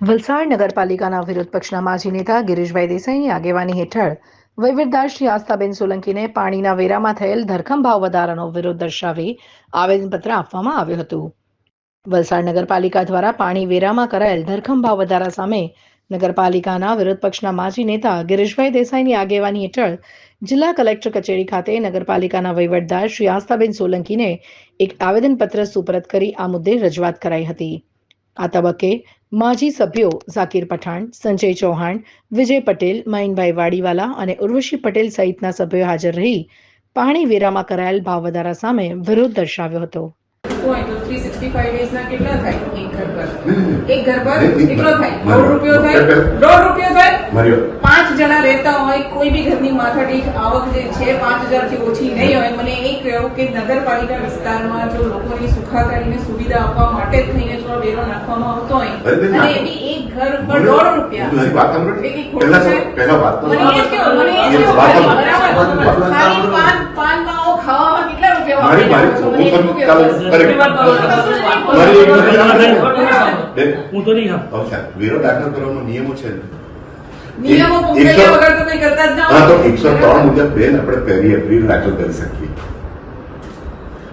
વલસાડ નગરપાલિકાના વિરોધ પક્ષના માજી નેતા ગિરીશભાઈ દેસાઈની આગેવાની હેઠળ વહીવટદાર શ્રી આસ્થાબેન સોલંકીને પાણીના વેરામાં થયેલ ધરખમ ભાવ વધારાનો વિરોધ દર્શાવી આવેદનપત્ર આપવામાં આવ્યું હતું. વલસાડ નગરપાલિકા દ્વારા પાણી વેરામાં કરાયેલ ધરખમ ભાવ વધારા સામે નગરપાલિકાના વિરોધ પક્ષના માજી નેતા ગિરીશભાઈ દેસાઈની આગેવાની હેઠળ જિલ્લા કલેક્ટર કચેરી ખાતે નગરપાલિકાના વહીવટદાર શ્રી આસ્થાબેન સોલંકીને એક આવેદનપત્ર સુપરત કરી આ મુદ્દે રજૂઆત કરાઈ હતી. આ તબક્કે માજી સભ્યો ઝાકીર પઠાણ, સંજય ચૌહાણ, વિજય પટેલ મયનભાઈ વાડીવાલા અને ઉર્વશી પટેલ સહિતના સભ્યો હાજર રહી પાણી વેરામાં કરાયેલ ભાવ વધારા સામે વિરોધ દર્શાવ્યો હતો. હોય તો 365 days કેટલા થાય? એક ઘર પર એક ઘર પર નહીં, નહીં, કેટલો થાય? દોઢ રૂપિયો થાય? દોઢ રૂપિયો થાય? પાંચ જણા રહેતા હોય કોઈ બી ઘરની માથાદીઠ આવક જે છે પાંચ હજારથી ઓછી નહીં હોય. મને એ કહેવું કે નગરપાલિકા વિસ્તારમાં જો લોકોની સુખાકારીને સુવિધા આપવા માટે જ થઈને જો વેરો નાખવામાં આવતો હોય અને. એ બી એક ઘર પર દોઢ રૂપિયા. મારી વાત સાંભળો. પહેલા પહેલા વાત તો- મને એ. બરાબર. વાત ખાલી સાંભળો. પાન પાન માવો ખાવામાં કેટલા રૂપિયા મારી મારી હું એટલું ચાલો કહેવું મારી એક મિનિટ હું તો નહીં હા. અચ્છા વેરો દાખલ કરવાનો નિયમો છે નિયમો પૂછ્યા વગર તો કંઈ કરતા જ ના હા તો હોય. એકસો ત્રણ મુજબ બેન આપણે પહેલી એપ્રિલ દાખલ કરી શકીએ.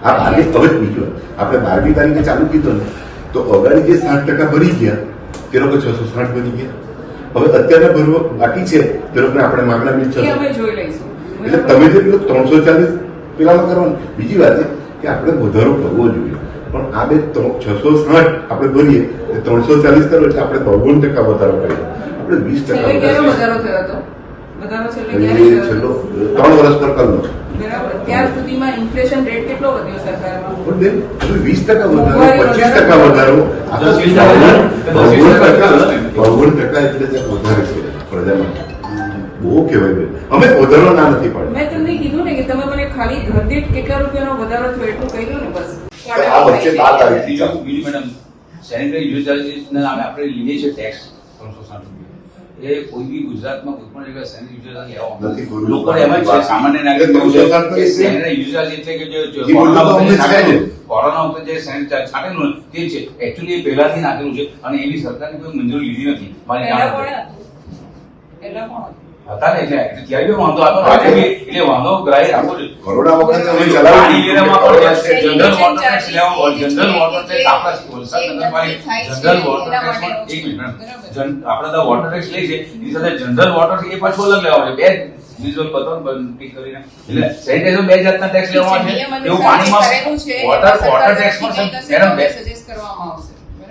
આ ભાગે હવે બીજો આપણે બારમી તારીખે ચાલુ કીધું ને તો અગાડી જે સાઠ ટકા ભરી ગયા તે લોકો છસો સાઠ બની ગયા. હવે અત્યારે ભરવા બાકી છે તે લોકોને આપણે માગણા બી છસો. અમે જોઈ લઈશું. એટલે તમે જે કીધું ત્રણસો ચાલીસ પેલામાં કરવાનું. બીજી વાત છે કે આપણે વધારો કરવો જોઈએ. પણ આ બે છસો સાઠ આપણે ભરીએ એ ત્રણસો ચાલીસ કરો એટલે આપણે બાવન ટકા વધારો કરીએ. આપણે વીસ ટકા છેલ્લે ત્રણ વર્ષ પર કરવો. બરાબર. સુધીમાં ઇન્ફ્લેશન રેટ કેટલો વધ્યો સરકારમાં? પણ બેન હવે વીસ ટકા વધારો પચીસ ટકા વધારો બાવન ટકા એટલે વધારે છે પ્રજા બહુ કહેવાય અમે વધારો ના નથી પાડતા મેં તમને કીધું ને કે તમે મને ખાલી ઘર દીઠ કેટલા રૂપિયાનો વધારો થયો એટલું કહી દો ને બસ. આ વચ્ચે બાર આવી બીજું બીજું મેડમ સેનિટરી યુઝ ચાર્જીસના નામે આપણે લઈએ છીએ ટેક્સ ત્રણસો સાઠ રૂપિયા. એ કોઈ બી ગુજરાતમાં કોઈ પણ જગ્યાએ સેનિટરી યુઝ ચાર્જ નથી એમ જ છે સામાન્ય નાગરિક એ 360 કે એટલે સેનિટરી યુઝ ચાર્જ એટલે કે જે કોરોના વખતે જે સેનિટરી ચાર્જ છાંટેલું ને તે છે. એકચ્યુઅલી એ પહેલાથી નાખેલું છે અને એની સરકારની કોઈ મંજૂરી લીધી નથી. મારી હતી. હતું? હતા ને એટલે એટલે ત્યારે વાંધો હતો. એટલે વાંધો ગ્રાહ્ય રાખવો જોઈએ. કરોડા વખતે અમે જનરલ વોટર આપણા તો ટેક્સ એની સાથે જનરલ એ પાછું અલગ લેવા છે બે વિઝ્યુઅલ બતાવો ને કરીને. એટલે સેનિટાઈઝર બે જાતના ટેક્સ લેવા છે એવું પાણીમાં વોટર વોટર ટેક્સ પણ મેડમ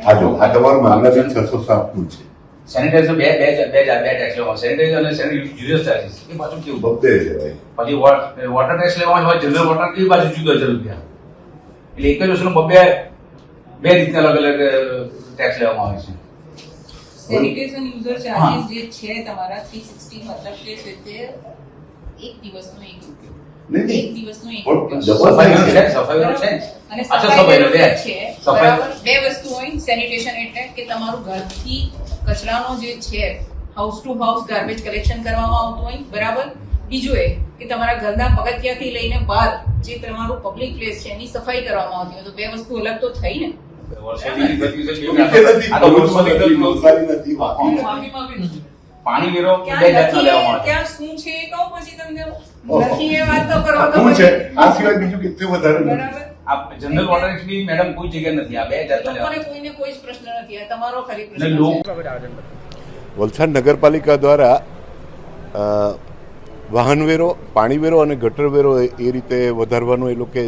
આ જો આ તમારું મામલા છે. સેનિટાઈઝર બે બે બે બે ટેક્સ લેવા સેનિટાઈઝર અને યુઝર ચાર્જીસ એ પાછું કેવું? બબ્બે છે ભાઈ. પછી વોટર ટેક્સ લેવા હોય જનરલ વોટર કેવી બાજુ જુદો હજાર રૂપિયા એટલે એક જ વસ્તુનો બબે બે રીતના અલગ અલગ ટેક્સ લેવામાં આવે છે. સેનિટેશન યુઝર ચાર્જીસ જે છે તમારા 360 મતલબ કે છે તે એક દિવસનો એક રૂપિયો. એક દિવસનો એક પણ રૂપિયો. ડબલ સફાઈનો છે સફાઈનો છે. અને સફાઈ બે વસ્તુ હોય સેનિટેશન એટલે કે તમારું ઘરથી કચરાનો જે છે house to house garbage collection કરવામાં આવતું હોય બરાબર? બીજું એ કે તમારા ઘરના પગથિયાથી લઈને બહાર જે તમારું પબ્લિક પ્લેસ છે એની સફાઈ કરવામાં આવતી હોય તો બે વસ્તુ અલગ તો થઈ ને. પાણી વેરો બે જાતનો લેવામાં ત્યાં શું છે એ કહું પછી તમને. નથી એ વાત તો કરો તો શું છે? આ સિવાય બીજું કેટલું વધારે બરાબર. આ જનરલ વોટર ટેક્સ મેડમ કોઈ જગ્યા નથી આ બે હજાર કોઈને કોઈ જ પ્રશ્ન નથી આ તમારો ખરી પ્રશ્ન વલસાડ નગરપાલિકા દ્વારા વાહનવેરો પાણીવેરો અને ગટરવેરો એ એ રીતે વધારવાનો એ લોકોએ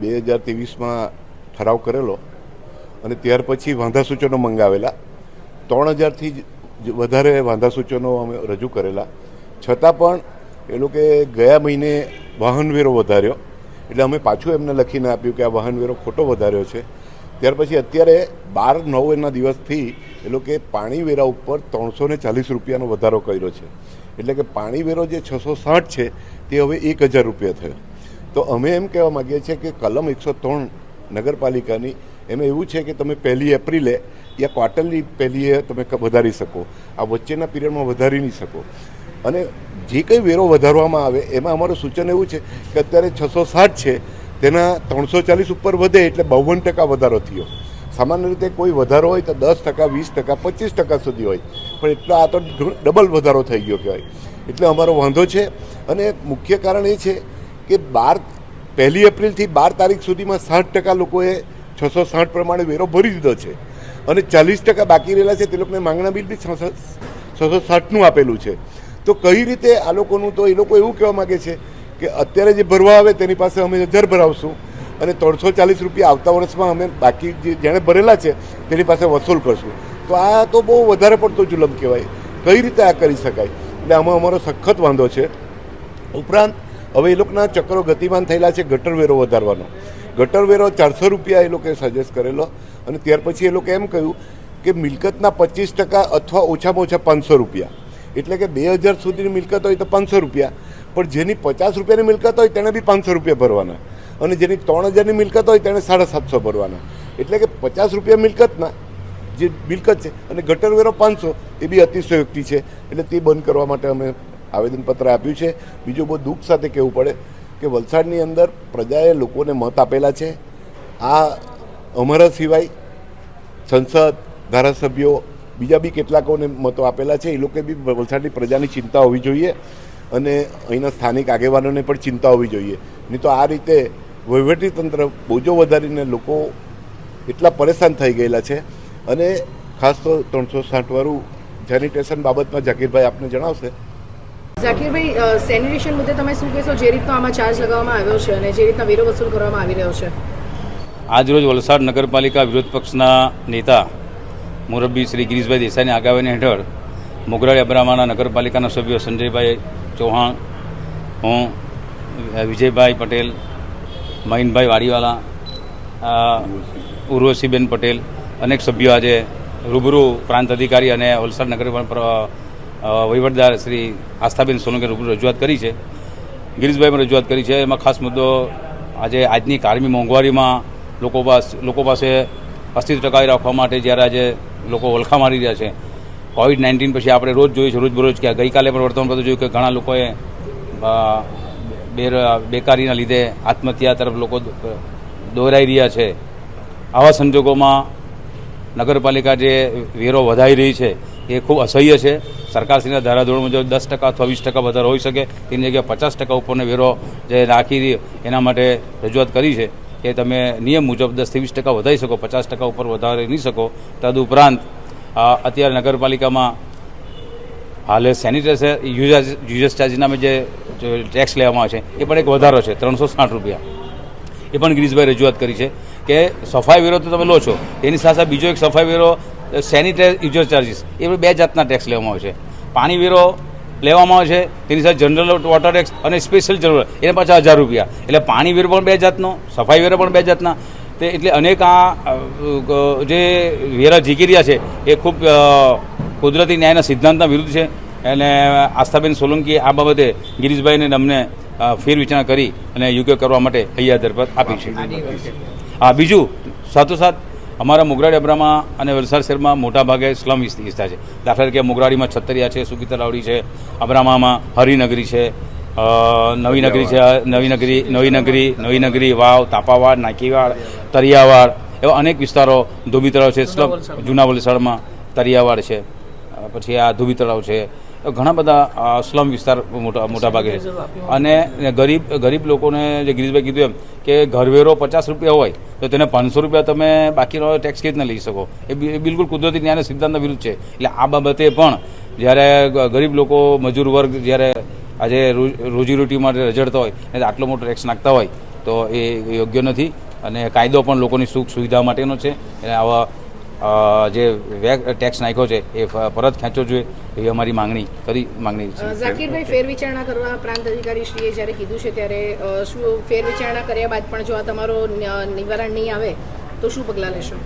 બે હજાર ત્રેવીસમાં ઠરાવ કરેલો અને ત્યાર પછી વાંધા સૂચનો મંગાવેલા. ત્રણ હજારથી જ વધારે વાંધા સૂચનો અમે રજૂ કરેલા. છતાં પણ એ લોકોએ ગયા મહિને વાહનવેરો વધાર્યો. એટલે અમે પાછું એમને લખીને આપ્યું કે આ વાહનવેરો ખોટો વધાર્યો છે. ત્યાર પછી અત્યારે બાર નવના દિવસથી એ લોકોએ પાણી વેરા ઉપર ત્રણસો ને ચાલીસ રૂપિયાનો વધારો કર્યો છે. એટલે કે પાણી વેરો જે છસો સાઠ છે, તે હવે એક હજાર રૂપિયા થયો. તો અમે એમ કહેવા માગીએ છીએ કે કલમ એકસો ત્રણ નગરપાલિકાની, એમાં એવું છે કે તમે પહેલી એપ્રિલે, યા ક્વાર્ટરલી પહેલીએ તમે વધારી શકો. આ વચ્ચેના પીરિયડમાં વધારી નહીં શકો. અને જે કંઈ વેરો વધારવામાં આવે, એમાં અમારું સૂચન એવું છે કે અત્યારે છસો સાઠ છે, તેના ત્રણસો ચાલીસ ઉપર વધે એટલે બાવન ટકા વધારો થયો. સામાન્ય રીતે કોઈ વધારો હોય તો દસ ટકા, વીસ ટકા, પચીસ ટકા સુધી હોય. પણ એટલો આ તો ડબલ વધારો થઈ ગયો કહેવાય. એટલે અમારો વાંધો છે. અને મુખ્ય કારણ એ છે કે બાર, પહેલી એપ્રિલથી બાર તારીખ સુધીમાં સાઠ ટકા લોકોએ છસો સાઠ પ્રમાણે વેરો ભરી દીધો છે. અને ચાલીસ ટકા બાકી રહેલા છે, તે લોકોને માંગણા બિલ બી છસો સાઠનું આપેલું છે. તો કઈ રીતે આ લોકોનું તો એ લોકો એવું કહેવા માગે છે કે અત્યારે જે ભરવા આવે તેની પાસે અમે હજાર ભરાવશું. અને ત્રણસો ચાલીસ રૂપિયા આવતા વર્ષમાં અમે બાકી જે જેણે ભરેલા છે તેની પાસે વસૂલ કરશું. તો આ તો બહુ વધારે પડતો જુલમ કહેવાય. કઈ રીતે આ કરી શકાય? એટલે આમાં અમારો સખત વાંધો છે. ઉપરાંત, હવે એ લોકોના ચક્રો ગતિમાન થયેલા છે ગટર વેરો વધારવાનો. ગટર વેરો ચારસો રૂપિયા એ લોકોએ સજેસ્ટ કરેલો. અને ત્યાર પછી એ લોકો એમ કહ્યું કે મિલકતના પચીસ ટકા અથવા ઓછામાં ઓછા પાંચસો રૂપિયા. એટલે કે બે હજાર સુધીની મિલકત હોય તો પાંચસો રૂપિયા. પણ જેની પચાસ રૂપિયાની મિલકત હોય તેણે બી પાંચસો રૂપિયા ભરવાના. અને જેની ત્રણ હજારની મિલકત હોય તેણે સાડા સાતસો ભરવાના. એટલે કે પચાસ રૂપિયા મિલકતના જે મિલકત છે અને ગટરવેરો પાંચસો, એ બી અતિશયોક્તિ છે. એટલે તે બંધ કરવા માટે અમે આવેદનપત્ર આપ્યું છે. બીજું બહુ દુઃખ સાથે કહેવું પડે કે વલસાડની અંદર પ્રજાએ લોકોને મત આપેલા છે. આ અમારા સિવાય સંસદ, ધારાસભ્યો બીજા બી કેટલાકોને મતો આપેલા છે એ લોકો બી વલસાડની પ્રજાની ચિંતા હોવી જોઈએ અને અહીંના સ્થાનિક આગેવાનોને પણ ચિંતા હોવી જોઈએ. નહીં તો આ રીતે વહીવટીતંત્ર બોજો વધારીને લોકો એટલા પરેશાન થઈ ગયેલા છે અને ખાસ તો ત્રણસો સાઠવાળું સેનિટેશન બાબતમાં જાકીરભાઈ આપને જણાવશે. ઝાકીરભાઈ અ, સેનિટેશન મુદ્દે તમે શું કહેશો? જે રીતનો આમાં ચાર્જ લગાવવામાં આવ્યો છે અને જે રીતના વેરો વસૂલ કરવામાં આવી રહ્યો છે? આજરોજ વલસાડ નગરપાલિકા વિરોધ પક્ષના નેતા મુરબ્બી શ્રી ગિરીશભાઈ દેસાઈની આગેવાની હેઠળ મોગરાળી અબ્રામાના નગરપાલિકાના સભ્યો સંજયભાઈ ચૌહાણ, હું વિજયભાઈ પટેલ મહિનભાઈ વાડીવાલા ઉર્વશીબેન પટેલ, અનેક સભ્યો આજે રૂબરૂ પ્રાંત અધિકારી અને વલસાડ નગર વહીવટદાર શ્રી આસ્થાબેન સોલંકી રૂબરૂ રજૂઆત કરી છે. ગિરીશભાઈ પણ રજૂઆત કરી છે. એમાં ખાસ મુદ્દો આજે આજની કારમી મોંઘવારીમાં લોકો પાસે લોકો પાસે અસ્તિત્વ ટકાવી રાખવા માટે જ્યારે આજે લોકો વલખા મારી રહ્યા છે. કોવિડ નાઇન્ટીન પછી આપણે રોજ જોઈએ છે, રોજબરોજ કે ગઈકાલે પણ વર્તમાનપત્ર જોયું કે ઘણા લોકોએ બેકારીના લીધે આત્મહત્યા તરફ લોકો દોરાઈ રહ્યા છે. આવા સંજોગોમાં નગરપાલિકા જે વેરો વધારી રહી છે, એ ખૂબ અસહ્ય છે. સરકારશ્રીના ધારાધોરણ મુજબ દસ ટકા અથવા વીસ ટકા વધારો હોઈ શકે, તેની જગ્યાએ પચાસ ટકા ઉપરનો વેરો જે રાખી એના માટે રજૂઆત કરી છે. કે તમે નિયમ મુજબ દસથી વીસ ટકા વધારી શકો, પચાસ ટકા ઉપર વધારી નહીં શકો. તદુપરાંત અત્યારે નગરપાલિકામાં હાલે સેનિટાઇઝર યુઝ યુઝર્સ ચાર્જ નામે જે ટેક્સ લેવામાં આવે છે, એ પણ એક વધારો છે, ત્રણસો સાઠ રૂપિયા. એ પણ ગિરીશભાઈ રજૂઆત કરી છે કે સફાઈ વેરો તો તમે લો છો, એની સાથે બીજો એક સફાઈ વેરો સેનિટાઇઝ યુઝર ચાર્જીસ, એ બે જાતના ટેક્સ લેવામાં આવે છે. પાણી વેરો લેવામાં આવે છે. તેની સાથે જનરલ વોટર ટેક્સ અને સ્પેશિયલ જરૂર એને પાછા હજાર રૂપિયા. એટલે પાણી વેરો પણ બે જાતનો સફાઈ વેરો પણ બે જાતના. તે એટલે અનેક આ જે વેરા ઝીકી રહ્યા છે એ ખૂબ કુદરતી ન્યાયના સિદ્ધાંતના વિરુદ્ધ છે. અને આસ્થાબેન સોલંકીએ આ બાબતે ગિરીશભાઈને અમને ફેર વિચારણા કરી અને યોગ્ય કરવા માટે અહીંયા દરપત આપી છે. હા બીજું સાથોસાથ અમારા મોગરાડી ડેબરામાં અને વલસાડ શહેરમાં મોટા ભાગે સ્લમ વિસ્તાર છે. દાખલા તરીકે મોગરાડીમાં છત્તરિયા છે સુકી તલાવડી છે અબ્રામામાં હરિનગરી છે નવી નગરી છે નવી નગરી નવી નગરી નવી નગરી વાવ તાપાવાડ નાકીવાડ તરિયાવાડ એવા અનેક વિસ્તારો ધોબી તળાવ છે સ્લમ જૂના વલસાડમાં. તરિયાવાડ છે પછી આ ધોબી તળાવ છે ઘણા બધા સ્લમ વિસ્તાર મોટા મોટા ભાગે છે. અને ગરીબ ગરીબ લોકોને જે ગિરીશભાઈ કીધું એમ કે ઘરવેરો પચાસ રૂપિયા હોય તો તેને પાંચસો રૂપિયા તમે બાકીનો ટેક્સ કેવી રીતના લઈ શકો? એ બિલકુલ કુદરતી ન્યાયના સિદ્ધાંતના વિરુદ્ધ છે. એટલે આ બાબતે પણ જ્યારે ગરીબ લોકો મજૂર વર્ગ જ્યારે આજે રોજ- રોજીરોટી માટે રજડતા હોય અને આટલો મોટો ટેક્સ નાખતા હોય તો એ યોગ્ય નથી. અને કાયદો પણ લોકોની સુખ સુવિધા માટેનો છે. અને આવા જે ટેક્સ નાખ્યો છે, એ પરત ખેંચવો જોઈએ, એવી અમારી માંગણી કરી, માંગણી છે. ઝાકીરભાઈ ફેર વિચારણા કરવા પ્રાંત અધિકારી શ્રીએ જ્યારે કીધું છે ત્યારે શું ફેર વિચારણા કર્યા બાદ પણ જો આ તમારો નિવારણ નહીં આવે, તો શું પગલાં લેશો?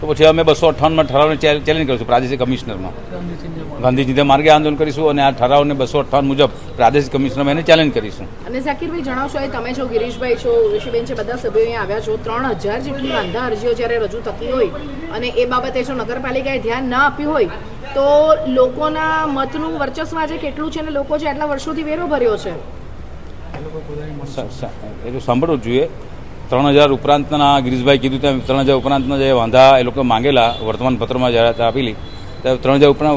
તો પછી અમે બસો અઠ્ઠાવનમાં ઠરાવને ચેલેન્જ કરીશું પ્રાદેશિક કમિશનરમાં. ગાંધીજી માર્ગે આંદોલન કરીશું અને આ ઠરાવને બસો અઠ્ઠાવન મુજબ પ્રાદેશિક કમિશનરમાં એને ચેલેન્જ કરીશું. અને ઝાકીરભાઈ જણાવશો એ તમે છો ગિરીશભાઈ છો ઋષિબેન છે બધા સભ્યો અહીંયા આવ્યા છો. ત્રણ હજાર જેટલી વાંધા અરજીઓ જ્યારે રજૂ થતી હોય અને એ બાબતે જો નગરપાલિકાએ ધ્યાન ના આપ્યું હોય તો લોકોના મતનું વર્ચસ્વ આજે કેટલું છે અને લોકો જે આટલા વર્ષોથી વેરો ભર્યો છે? સ- તો સાંભળવું જોઈએ. ત્રણ હજાર ઉપરાંતના ગિરીશભાઈ કીધું તેમ ત્રણ હજાર ઉપરાંતના જે વાંધા એ લોકો માંગેલા, વર્તમાનપત્રમાં જાહેરાત આપેલી ત્યારે ત્રણ હજાર ઉપરાંત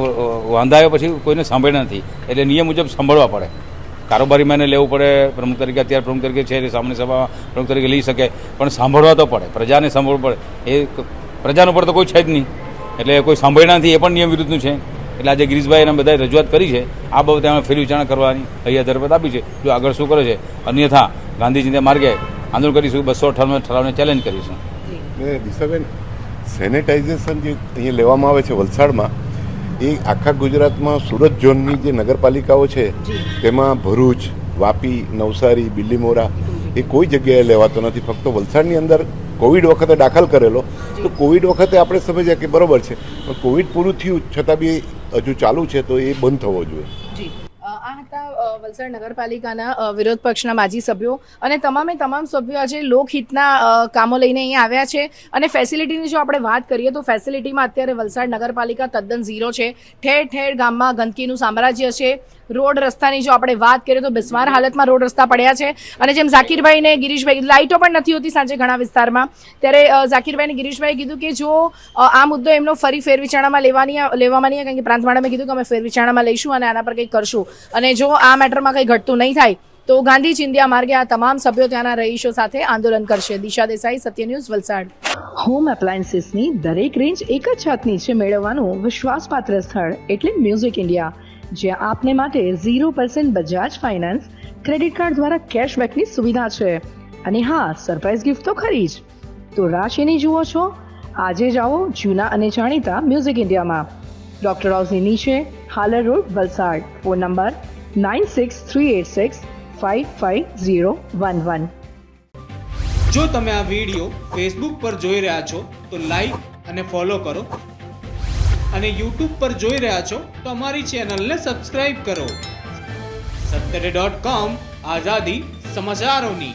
વાંધા પછી કોઈને સાંભળ્યા નથી. એટલે નિયમ મુજબ સાંભળવા પડે. કારોબારીમાં એને લેવું પડે, પ્રમુખ તરીકે, અત્યારે પ્રમુખ તરીકે છે સામાન્ય સભામાં પ્રમુખ તરીકે લઈ શકે, પણ સાંભળવા તો પડે. પ્રજાને સાંભળવું પડે. એ પ્રજાનો પર તો કોઈ છે જ નહીં. એટલે કોઈ સાંભળ્યા નથી, એ પણ નિયમ વિરુદ્ધનું છે. એટલે આજે ગિરીશભાઈ એને બધાએ રજૂઆત કરી છે. આ બાબતે અમે ફેરી વિચારણા કરવાની અહીંયા ધરપત આપી છે. જો આગળ શું કરે છે? અન્યથા ગાંધીજીના માર્ગે આંદોલન કરીશું બસો અઠાણું ઠરાવને ચેલેન્જ કરીશું. દિશાબેન સેનેટાઇઝેશન જે અહીંયા લેવામાં આવે છે વલસાડમાં એ આખા ગુજરાતમાં સુરત ઝોનની જે નગરપાલિકાઓ છે તેમાં ભરૂચ વાપી નવસારી બિલીમોરા એ કોઈ જગ્યાએ લેવાતો નથી. ફક્ત વલસાડની અંદર કોવિડ વખતે દાખલ કરેલો. તો કોવિડ વખતે આપણે સમજ્યા કે બરોબર છે. પણ કોવિડ પૂરું થયું છતાં બી હજુ ચાલુ છે તો એ બંધ થવો જોઈએ. આ હતા વલસાડ નગરપાલિકાના વિરોધ પક્ષના માજી સભ્યો અને તમામે તમામ સભ્યો આજે લોકહિતના કામો લઈને અહીંયા આવ્યા છે. અને ફેસિલિટીની જો આપણે વાત કરીએ તો ફેસિલિટીમાં અત્યારે વલસાડ નગરપાલિકા તદ્દન ઝીરો છે. ઠેર ઠેર ગામમાં ગંદકીનું સામ્રાજ્ય છે. રોડ રસ્તાની જો આપણે વાત કરીએ તો બિસ્માર હાલતમાં રોડ રસ્તા પડ્યા છે. અને જેમ ઝાકીરભાઈ ને ગિરીશભાઈ લાઇટો પણ નથી હોતી સાંજે ઘણા વિસ્તારમાં. ત્યારે ઝાકીરભાઈ ને ગિરીશભાઈએ કીધું કે જો આ મુદ્દો એમનો ફરી ફેરવિચારણામાં લેવાની લેવામાં નહીં કારણ કે પ્રાંત મેડમે કીધું કે અમે ફેરવિચારણામાં લઈશું અને આના પર કંઈક કરશું. અને જો આ મેટરમાં કંઈ ઘટતું નહીં થાય, તો ગાંધી ચિંધ્યા માર્ગે આ તમામ સભ્યો ત્યાંના રહીશો સાથે આંદોલન કરશે. દિશા દેસાઈ, સત્ય ન્યૂઝ, વલસાડ. હોમ એપ્લાયન્સીસની દરેક રેન્જ એક જ છત નીચે મેળવવાનું વિશ્વાસપાત્ર સ્થળ એટલે મ્યુઝિક ઇન્ડિયા જ્યાં આપને માટે zero percent Bajaj finance credit card દ્વારા કેશબેકની સુવિધા છે. અને હા સરપ્રાઇઝ ગિફ્ટ તો ખરી જ. તો રાશિની જુઓ છો, આજે જાઓ જૂના અને જાણીતા મ્યુઝિક ઇન્ડિયામાં ડોક્ટર હાઉસની નીચે Halar road Valsad. Phone number nine six three eight six five five zero one one જો તમે આ વીડિયો ફેસબુક પર જોઈ રહ્યા છો તો લાઈક અને ફોલો કરો અને યુટ્યુબ પર જોઈ રહ્યા છો તો અમારી ચેનલને સબસ્ક્રાઇબ કરો સત્તરે ડોટ કોમ આઝાદી સમાચારોની